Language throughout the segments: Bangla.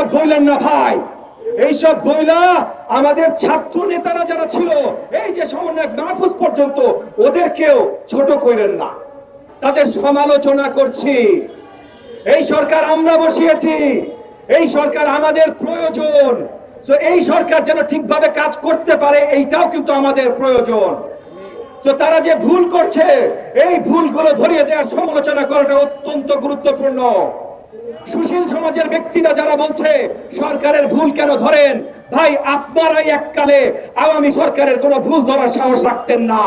এইসব বললেন না ভাই। এইসব বইলা আমাদের ছাত্র নেতারা যারা ছিল, এই যে সমন্বয়ক মাহফুজ পর্যন্ত, ওদেরকেও ছোট কইরেন না। তাদের সমালোচনা করছি। এই সরকার আমরা বসিয়েছি। এই সরকার আমাদের প্রয়োজন। তো এই সরকার যেন ঠিকভাবে কাজ করতে পারে, এইটাও কিন্তু আমাদের প্রয়োজন। তো তারা যে ভুল করছে, এই ভুলগুলো ধরিয়ে দেওয়ার সমালোচনা করাটা অত্যন্ত গুরুত্বপূর্ণ। সুশীল সমাজের ব্যক্তিরা যারা বলছে, সরকারের ভুল কেন ধরেন? ভাই, আপনারাই এককালে আওয়ামী সরকারের কোনো ভুল ধরার সাহস রাখতেন না।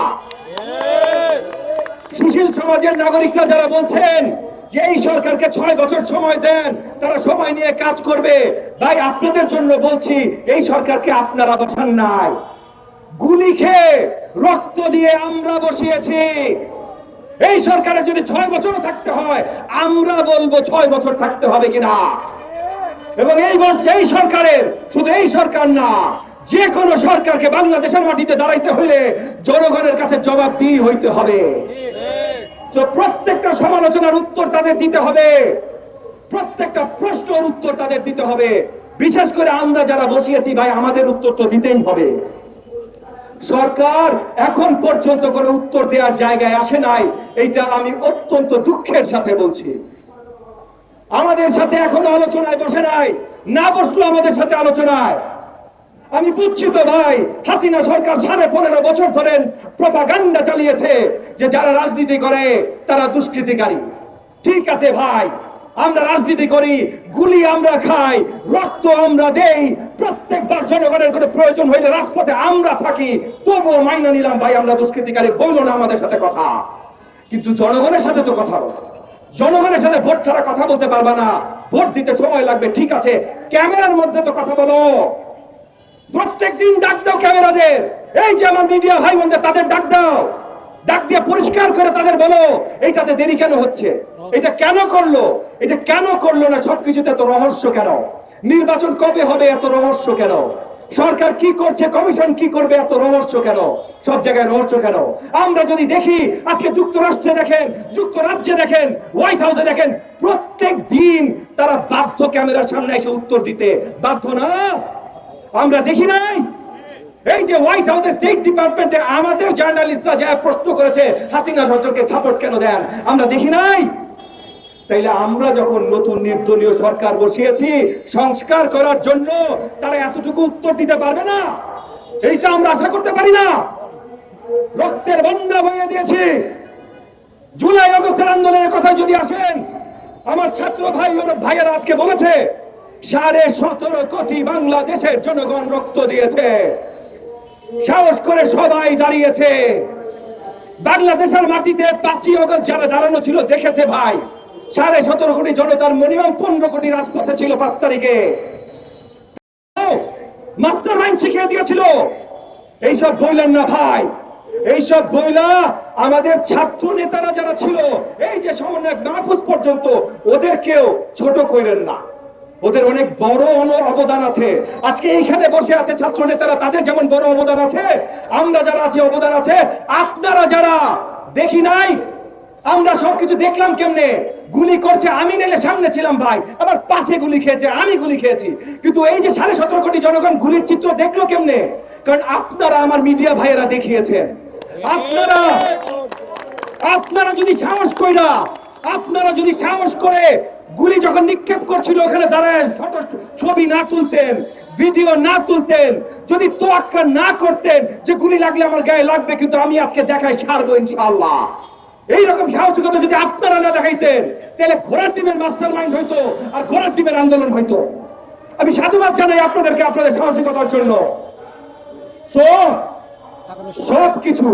সুশীল সমাজের নাগরিকরা যারা বলছেন যে এই সরকারকে ছয় বছর সময় দেন, তারা সময় নিয়ে কাজ করবে। ভাই, আপনাদের জন্য বলছি, এই সরকারকে আপনারা বসান নাই। গুলি খেয়ে রক্ত দিয়ে আমরা বসিয়েছি। এই সরকারের যদি ছয় বছর থাকতে হয়, আমরা বলব ছয় বছর থাকতে হবে কিনা? এবং এই এই সরকারের, শুধু এই সরকার না যে কোনো সরকারকে বাংলাদেশের মাটিতে দাঁড়াইতে হইলে জনগণের কাছে জবাব দিয়ে হইতে হবে। প্রত্যেকটা সমালোচনার উত্তর তাদের দিতে হবে। প্রত্যেকটা প্রশ্নের উত্তর তাদের দিতে হবে। বিশেষ করে আমরা যারা বসিয়েছি, ভাই, আমাদের উত্তর তো দিতেই হবে। সরকার এখন পর্যন্ত কোনো উত্তর দেওয়ার জায়গায় আসে নাই। এইটা আমি অত্যন্ত দুঃখের সাথে বলছি। আমাদের সাথে এখনও আলোচনায় বসে নাই। না বসল আমাদের সাথে আলোচনায়। আমি বুঝছি তো ভাই, হাসিনা সরকার সাড়ে পনেরো বছর ধরেন প্রপাগান্ডা চালিয়েছে যে যারা রাজনীতি করে, তারা দুষ্কৃতিকারী। ঠিক আছে ভাই। আমরা রাজনীতি করি, গুলি আমরা খাই, রক্ত আমরা দেই, প্রত্যেকবার জনগণের কোনো প্রয়োজন হইলে রাজপথে আমরা থাকি, তবুও মাইনা নিলাম ভাই, আমরা দুষ্কৃতিকারী বলল না আমাদের সাথে কথা। কিন্তু জনগণের সাথে তো কথা বলো। জনগণের সাথে ভোট ছাড়া কথা বলতে পারবা না। ভোট দিতে সময় লাগবে, ঠিক আছে। ক্যামেরার মধ্যে তো কথা বলো। প্রত্যেক দিন ডাক দাও ক্যামেরাদের। এই যে আমার মিডিয়া ভাই বোনদের তাদের ডাক দাও। ডাক দিয়ে পরিষ্কার করে তাদের বলো, এইটাতে দেরি কেন হচ্ছে? এটা কেন করল? এটা কেন করল না? সবকিছুতে এত রহস্য কেন? নির্বাচন কবে হবে এত রহস্য কেন? সরকার কি করছে? কমিশন কি করবে এত রহস্য কেন? সব জায়গায় রহস্য কেন? আমরা যদি দেখি, আজকে যুক্তরাষ্ট্রে দেখেন, যুক্তরাজ্যে দেখেন, হোয়াইট হাউসে দেখেন, প্রত্যেক দিন তারা বাধ্য ক্যামেরার সামনে এসে উত্তর দিতে বাধ্য না? আমরা দেখি নাই? এই যে হোয়াইট হাউসে স্টেট ডিপার্টমেন্টে আমাদের জার্নালিস্টরা যা প্রশ্ন করেছে, হাসিনা সরকারকে সাপোর্ট কেন দেন? আমরা দেখি নাই। তাইলে আমরা যখন নতুন নির্দলীয় সরকার বসিয়েছি, সংস্কার করার জন্য তারা এতটুকু উত্তর দিতে পারবে না। এইটা আমরা আশা করতে পারি না। রক্তের বন্যা বয়ে দিয়েছি। জুলাই অগস্টের আন্দোলনের কথা যদি আসেন, আমার ছাত্র ভাই ভাইয়েরা আজকে বলেছে, সাড়ে সতেরো কোটি বাংলাদেশের জনগণ রক্ত দিয়েছে। সাহস করে সবাই দাঁড়িয়েছে। বাংলাদেশের মাটিতে পাঁচই অগস্ট যারা দাঁড়ানো ছিল, দেখেছে ভাই, সাড়ে সতেরো কোটি জনতার মিনিমাম পনেরো কোটি রাজপথে ছিল পাঁচ তারিখে। মাস্টার মাইন্ড শিখিয়ে দিয়েছিল, এইসব বইলেন না ভাই, এইসব বইলা আমাদের ছাত্র নেতারা যারা ছিল, এই যে সমন্বয়ক মাহফুজ পর্যন্ত, ওদেরকেও ছোট কইরেন না। ওদের অনেক বড় অবদান আছে। আজকে এইখানে বসে আছে ছাত্র নেতারা তাদের যেমন বড় অবদান আছে, আমরা যারা আছি অবদান আছে, আপনারা যারা দেখি নাই, আমরা সবকিছু দেখলাম কেমনে? গুলি করছে, আমি নেলে সামনে ছিলাম ভাই আমার পাশে গুলি খেয়েছে, আমি গুলি খেয়েছি। কিন্তু এই যে সাড়ে সতেরো কোটি জনগণ গুলির চিত্র দেখল কেমনে? কারণ আপনারা আমার মিডিয়া ভাইয়েরা দেখিয়েছেন। আপনারা আপনারা যদি সাহস কইরা, আপনারা যদি সাহস করে গুলি যখন নিক্ষেপ করছিল, ওখানে দাঁড়ায় ফটো ছবি না তুলতেন, ভিডিও না তুলতেন, যদি তোয়াক্কা না করতেন যে গুলি লাগলে আমার গায়ে লাগবে, কিন্তু আমি আজকে দেখাই সারবো ইনশাআল্লাহ। এইরকম সাহসিকতা যদি আপনারা না দেখাইতেন, তাহলে ঘোড়ার টিমের মাস্টার মাইন্ড হইতো আর ঘোড়ার টিমের আন্দোলন হইতো। আমি সাধুবাদ জানাই আপনাদেরকে আপনাদের সাহসিকতার জন্য। সব কিছু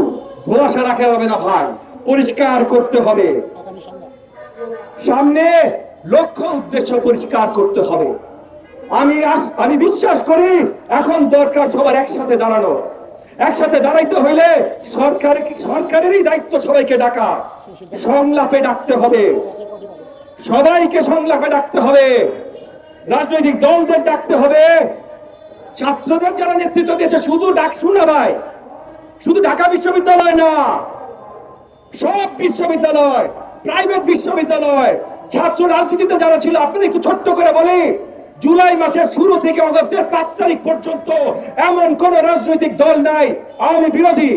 ধোয়াশা রাখা যাবে না ভাই, পরিষ্কার করতে হবে। সামনে লক্ষ্য উদ্দেশ্য পরিষ্কার করতে হবে। আমি আমি বিশ্বাস করি এখন দরকার সবার একসাথে দাঁড়ানো। একসাথে দাঁড়াইতে হইলে সরকার, সরকারেরই দায়িত্ব সবাইকে ডাকা। সংলাপে ডাকতে হবে। সবাইকে সংলাপে ডাকতে হবে। রাজনৈতিক দলদের ডাকতে হবে। ছাত্রদের যারা নেতৃত্ব দিয়েছে, শুধু ডাক শুনা ভাই। শুধু ঢাকা বিশ্ববিদ্যালয় না, সব বিশ্ববিদ্যালয়, প্রাইভেট বিশ্ববিদ্যালয় ছাত্র রাজনীতিতে যারা ছিল, আপনাদের একটু ছোট্ট করে বলি, জুলাই মাসের শুরু থেকে অগস্টের পাঁচ তারিখ পর্যন্ত এমন কোন রাজনৈতিক দল নাই। আওয়ামী বিরোধী।